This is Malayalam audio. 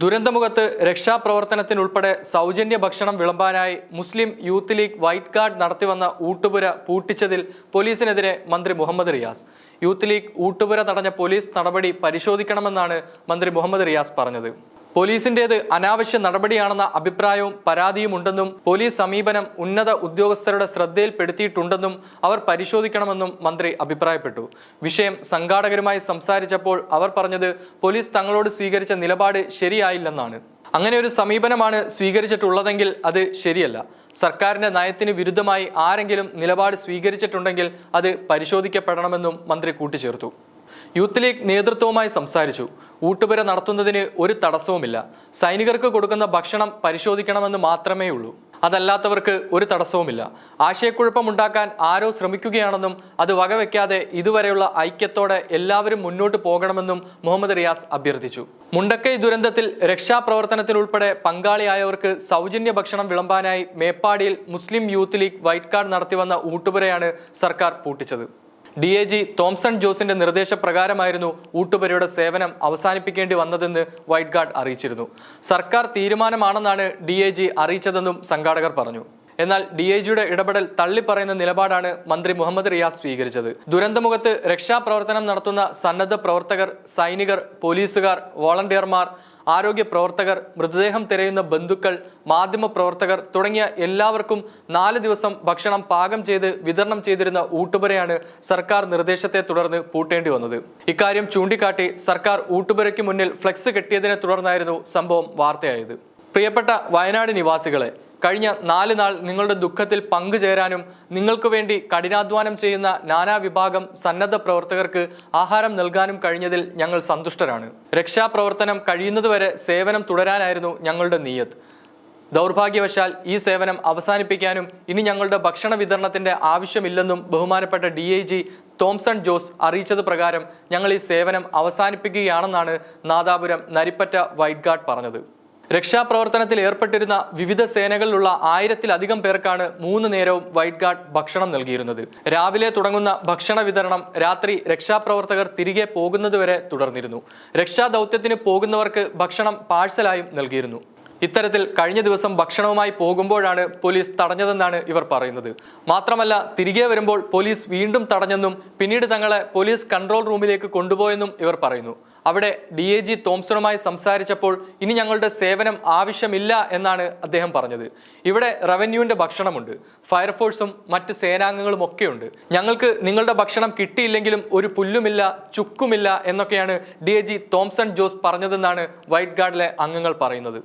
ദുരന്തമുഖത്ത് രക്ഷാപ്രവർത്തനത്തിനുൾപ്പെടെ സൗജന്യ ഭക്ഷണം വിളമ്പാനായി Muslim Youth League White Card നടത്തിവന്ന ഊട്ടുപുര പൂട്ടിച്ചതിൽ പോലീസിനെതിരെ മന്ത്രി മുഹമ്മദ് റിയാസ്. യൂത്ത് ലീഗ് ഊട്ടുപുര തടഞ്ഞ പോലീസ് നടപടി പരിശോധിക്കണമെന്നാണ് മന്ത്രി മുഹമ്മദ് റിയാസ് പറഞ്ഞത്. പോലീസിന്റേത് അനാവശ്യ നടപടിയാണെന്ന അഭിപ്രായവും പരാതിയും ഉണ്ടെന്നും പോലീസ് സമീപനം ഉന്നത ഉദ്യോഗസ്ഥരുടെ ശ്രദ്ധയിൽപ്പെടുത്തിയിട്ടുണ്ടെന്നും അവർ പരിശോധിക്കണമെന്നും മന്ത്രി അഭിപ്രായപ്പെട്ടു. വിഷയം സംഘാടകരുമായി സംസാരിച്ചപ്പോൾ അവർ പറഞ്ഞത് പോലീസ് തങ്ങളോട് സ്വീകരിച്ച നിലപാട് ശരിയായില്ലെന്നാണ്. അങ്ങനെ ഒരു സമീപനമാണ് സ്വീകരിച്ചിട്ടുള്ളതെങ്കിൽ അത് ശരിയല്ല. സർക്കാരിന്റെ നയത്തിന് വിരുദ്ധമായി ആരെങ്കിലും നിലപാട് സ്വീകരിച്ചിട്ടുണ്ടെങ്കിൽ അത് പരിശോധിക്കപ്പെടണമെന്നും മന്ത്രി കൂട്ടിച്ചേർത്തു. യൂത്ത് ലീഗ് നേതൃത്വവുമായി സംസാരിച്ചു. ഊട്ടുപുര നടത്തുന്നതിന് ഒരു തടസ്സവുമില്ല. സൈനികർക്ക് കൊടുക്കുന്ന ഭക്ഷണം പരിശോധിക്കണമെന്ന് മാത്രമേ ഉള്ളൂ അതല്ലാത്തവർക്ക് ഒരു തടസ്സവുമില്ല. ആശയക്കുഴപ്പമുണ്ടാക്കാൻ ആരോ ശ്രമിക്കുകയാണെന്നും അത് വകവെക്കാതെ ഇതുവരെയുള്ള ഐക്യത്തോടെ എല്ലാവരും മുന്നോട്ട് പോകണമെന്നും മുഹമ്മദ് റിയാസ് അഭ്യർത്ഥിച്ചു. മുണ്ടക്കൈ ദുരന്തത്തിൽ രക്ഷാപ്രവർത്തനത്തിനുൾപ്പെടെ പങ്കാളിയായവർക്ക് സൗജന്യ ഭക്ഷണം വിളമ്പാനായി മേപ്പാടിയിൽ Muslim youth league white card നടത്തിവന്ന ഊട്ടുപുരയാണ് സർക്കാർ പൂട്ടിച്ചത്. ഡി എ ജി തോംസൺ ജോസിന്റെ നിർദ്ദേശപ്രകാരമായിരുന്നു ഊട്ടുപുരയുടെ സേവനം അവസാനിപ്പിക്കേണ്ടി വന്നതെന്ന് വൈറ്റ് ഗാർഡ് അറിയിച്ചിരുന്നു. സർക്കാർ തീരുമാനമാണെന്നാണ് ഡി എ ജി അറിയിച്ചതെന്നും സംഘാടകർ പറഞ്ഞു. എന്നാൽ ഡി ഐ ജിയുടെ ഇടപെടൽ തള്ളിപ്പറയുന്ന നിലപാടാണ് മന്ത്രി മുഹമ്മദ് റിയാസ് സ്വീകരിച്ചത്. ദുരന്തമുഖത്ത് രക്ഷാപ്രവർത്തനം നടത്തുന്ന സന്നദ്ധ പ്രവർത്തകർ സൈനികർ പോലീസുകാർ വോളണ്ടിയർമാർ ആരോഗ്യ പ്രവർത്തകർ മൃതദേഹം തിരയുന്ന ബന്ധുക്കൾ മാധ്യമ പ്രവർത്തകർ തുടങ്ങിയ എല്ലാവർക്കും നാല് ദിവസം ഭക്ഷണം പാകം ചെയ്ത് വിതരണം ചെയ്തിരുന്ന ഊട്ടുപുരയാണ് സർക്കാർ നിർദ്ദേശത്തെ തുടർന്ന് പൂട്ടേണ്ടി വന്നത്. ഇക്കാര്യം ചൂണ്ടിക്കാട്ടി സർക്കാർ ഊട്ടുപുരയ്ക്ക് മുന്നിൽ ഫ്ലെക്സ് കെട്ടിയതിനെ തുടർന്നായിരുന്നു സംഭവം വാർത്തയായത്. പ്രിയപ്പെട്ട വയനാട് നിവാസികളെ കഴിഞ്ഞ നാല് നാൾ നിങ്ങളുടെ ദുഃഖത്തിൽ പങ്കുചേരാനും നിങ്ങൾക്ക് വേണ്ടി കഠിനാധ്വാനം ചെയ്യുന്ന നാനാ വിഭാഗം സന്നദ്ധ പ്രവർത്തകർക്ക് ആഹാരം നൽകാനും കഴിഞ്ഞതിൽ ഞങ്ങൾ സന്തുഷ്ടരാണ്. രക്ഷാപ്രവർത്തനം കഴിയുന്നതുവരെ സേവനം തുടരാനായിരുന്നു ഞങ്ങളുടെ നീയത്ത്. ദൗർഭാഗ്യവശാൽ ഈ സേവനം അവസാനിപ്പിക്കാനും ഇനി ഞങ്ങളുടെ ഭക്ഷണ വിതരണത്തിന്റെ ആവശ്യമില്ലെന്നും ബഹുമാനപ്പെട്ട D I G Thomson Jose അറിയിച്ചത് പ്രകാരം ഞങ്ങൾ ഈ സേവനം അവസാനിപ്പിക്കുകയാണെന്നാണ് നാദാപുരം നരിപ്പറ്റ വൈറ്റ് ഗാർഡ് പറഞ്ഞത്. രക്ഷാപ്രവർത്തനത്തിൽ ഏർപ്പെട്ടിരുന്ന വിവിധ സേനകളിലുള്ള ആയിരത്തിലധികം പേർക്കാണ് മൂന്ന് നേരവും വൈറ്റ് ഗാർഡ് ഭക്ഷണം നൽകിയിരുന്നത്. രാവിലെ തുടങ്ങുന്ന ഭക്ഷണ വിതരണം രാത്രി രക്ഷാപ്രവർത്തകർ തിരികെ പോകുന്നതുവരെ തുടർന്നിരുന്നു. രക്ഷാദൗത്യത്തിന് പോകുന്നവർക്ക് ഭക്ഷണം പാഴ്സലായും നൽകിയിരുന്നു. ഇത്തരത്തിൽ കഴിഞ്ഞ ദിവസം ഭക്ഷണവുമായി പോകുമ്പോഴാണ് പോലീസ് തടഞ്ഞതെന്നാണ് ഇവർ പറയുന്നത്. മാത്രമല്ല തിരികെ വരുമ്പോൾ പോലീസ് വീണ്ടും തടഞ്ഞെന്നും പിന്നീട് തങ്ങളെ പോലീസ് കൺട്രോൾ റൂമിലേക്ക് കൊണ്ടുപോയെന്നും ഇവർ പറയുന്നു. അവിടെ ഡി എ ജി തോംസണുമായി സംസാരിച്ചപ്പോൾ ഇനി ഞങ്ങളുടെ സേവനം ആവശ്യമില്ല എന്നാണ് അദ്ദേഹം പറഞ്ഞത്. ഇവിടെ റവന്യൂവിന്റെ ഭക്ഷണമുണ്ട്. ഫയർഫോഴ്സും മറ്റ് സേനാംഗങ്ങളും ഒക്കെയുണ്ട്. ഞങ്ങൾക്ക് നിങ്ങളുടെ ഭക്ഷണം കിട്ടിയില്ലെങ്കിലും ഒരു പുല്ലുമില്ല ചുക്കുമില്ല എന്നൊക്കെയാണ് D I G Thomson Jose പറഞ്ഞതെന്നാണ് white ഗാർഡിലെ അംഗങ്ങൾ പറയുന്നത്.